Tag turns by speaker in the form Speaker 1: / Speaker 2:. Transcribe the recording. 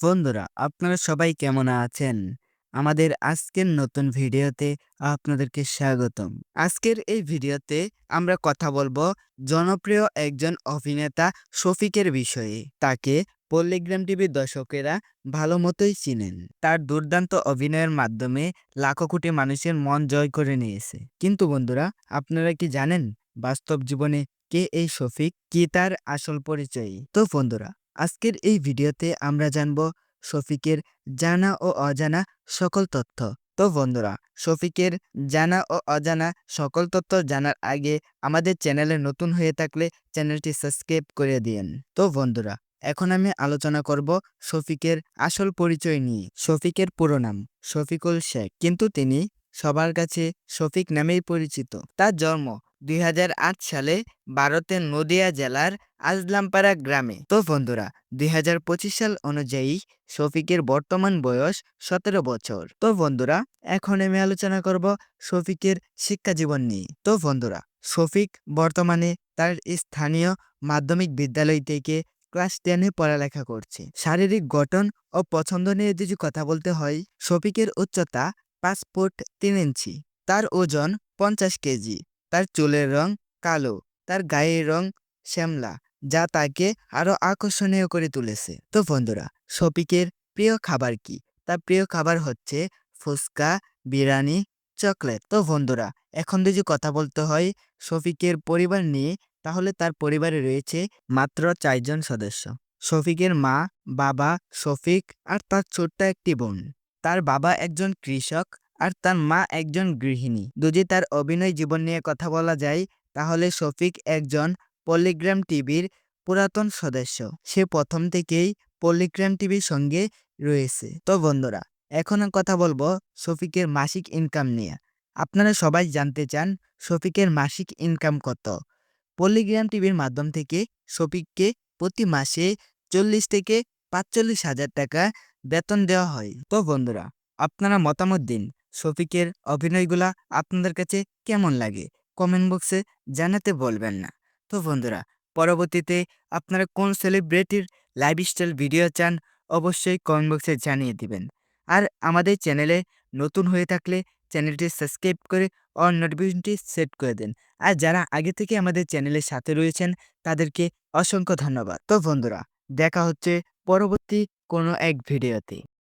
Speaker 1: বন্ধুরা, আপনারা সবাই কেমন আছেন? আমাদের আজকের নতুন ভিডিওতে আপনাদেরকে স্বাগতম। আজকের এই ভিডিওতে আমরা কথা বলব জনপ্রিয় একজন অভিনেতা শফিকের বিষয়ে। তাকে পল্লিগ্রাম টিভির দর্শকেরা ভালো মতোই চিনেন। তার দুর্দান্ত অভিনয়ের মাধ্যমে লাখো কোটি মানুষের মন জয় করে নিয়েছে। কিন্তু বন্ধুরা, আপনারা কি জানেন বাস্তব জীবনে কে এই শফিক, কি তার আসল পরিচয়? তো বন্ধুরা আজকের এই ভিডিওতে আমরা জানব শফিকের জানা ও অজানা সকল তথ্য। তো বন্ধুরা, শফিকের জানা ও অজানা সকল তথ্য জানার আগে আমাদের চ্যানেলে নতুন হয়ে থাকলে চ্যানেলটি সাবস্ক্রাইব করে দিন তো বন্ধুরা, এখন আমি আলোচনা করব শফিকের আসল পরিচয় নিয়ে। শফিকের পুরো নাম শফিকুল শেখ। কিন্তু তিনি সবার কাছে শফিক নামেই পরিচিত। তার জন্ম দুই হাজার আট সালে ভারতের নদিয়া জেলার আজলামপাড়া গ্রামে। তো বন্ধুরা, দুই হাজার পঁচিশ সাল অনুযায়ী শফিকের বর্তমান বয়স সতেরো বছর। তো বন্ধুরা, এখন আমি আলোচনা করব শফিকের শিক্ষা জীবন নিয়ে। তো বন্ধুরা, শফিক বর্তমানে তার স্থানীয় মাধ্যমিক বিদ্যালয় থেকে ক্লাস টেনে পড়ালেখা করছে। শারীরিক গঠন ও পছন্দ নিয়ে যদি কথা বলতে হয়, শফিকের উচ্চতা পাঁচ ফুট তিন ইঞ্চি, তার ওজন পঞ্চাশ কেজি। তার চুলের রং কালো, তার গায়ের রং শ্যামলা, যা তাকে আরও আকর্ষণীয় করে তুলেছে। তো বন্ধুরা, শফিকের প্রিয় খাবার কি? তার প্রিয় খাবার হচ্ছে ফুচকা, বিরিয়ানি, চকলেট। তো বন্ধুরা, এখন যদি কথা বলতে হয় শফিকের পরিবার নিয়ে, তাহলে তার পরিবারে রয়েছে মাত্র চারজন সদস্য। শফিকের মা, বাবা শফিক আর তার ছোট্ট একটি বোন। তার বাবা একজন কৃষক আর তার মা একজন গৃহিণী। যদি তার অভিনয় জীবন নিয়ে কথা বলা যায়, তাহলে শফিক একজন পলিগ্রাম টিভির পুরাতন সদস্য। সে প্রথম থেকেই পলিগ্রাম টিভির সঙ্গে রয়েছে। তো বন্ধুরা, এখন কথা বলব শফিকের মাসিক ইনকাম নিয়ে। আপনারা সবাই জানতে চান শফিকের মাসিক ইনকাম কত। পলিগ্রাম টিভির মাধ্যম থেকে শফিককে প্রতি মাসে চল্লিশ থেকে পাঁচচল্লিশ হাজার টাকা বেতন দেওয়া হয়। তো বন্ধুরা, আপনারা মতামত দিন। শফিকের অভিনয়গুলা আপনাদের কাছে কেমন লাগে? কমেন্ট বক্সে জানাতে বলবেন না। তো বন্ধুরা, পরবর্তীতে আপনারা কোন সেলিব্রিটির লাইফস্টাইল ভিডিও চান, অবশ্যই কমেন্ট বক্সে জানিয়ে দিবেন। আর আমাদের চ্যানেলে নতুন হয়ে থাকলে চ্যানেলটি সাবস্ক্রাইব করে অন নোটিফিকেশনটি সেট করে দেন। আর যারা আগে থেকে আমাদের চ্যানেলের সাথে রয়েছেন, তাদেরকে অসংখ্য ধন্যবাদ। তো বন্ধুরা, দেখা হচ্ছে পরবর্তী কোনো এক ভিডিওতে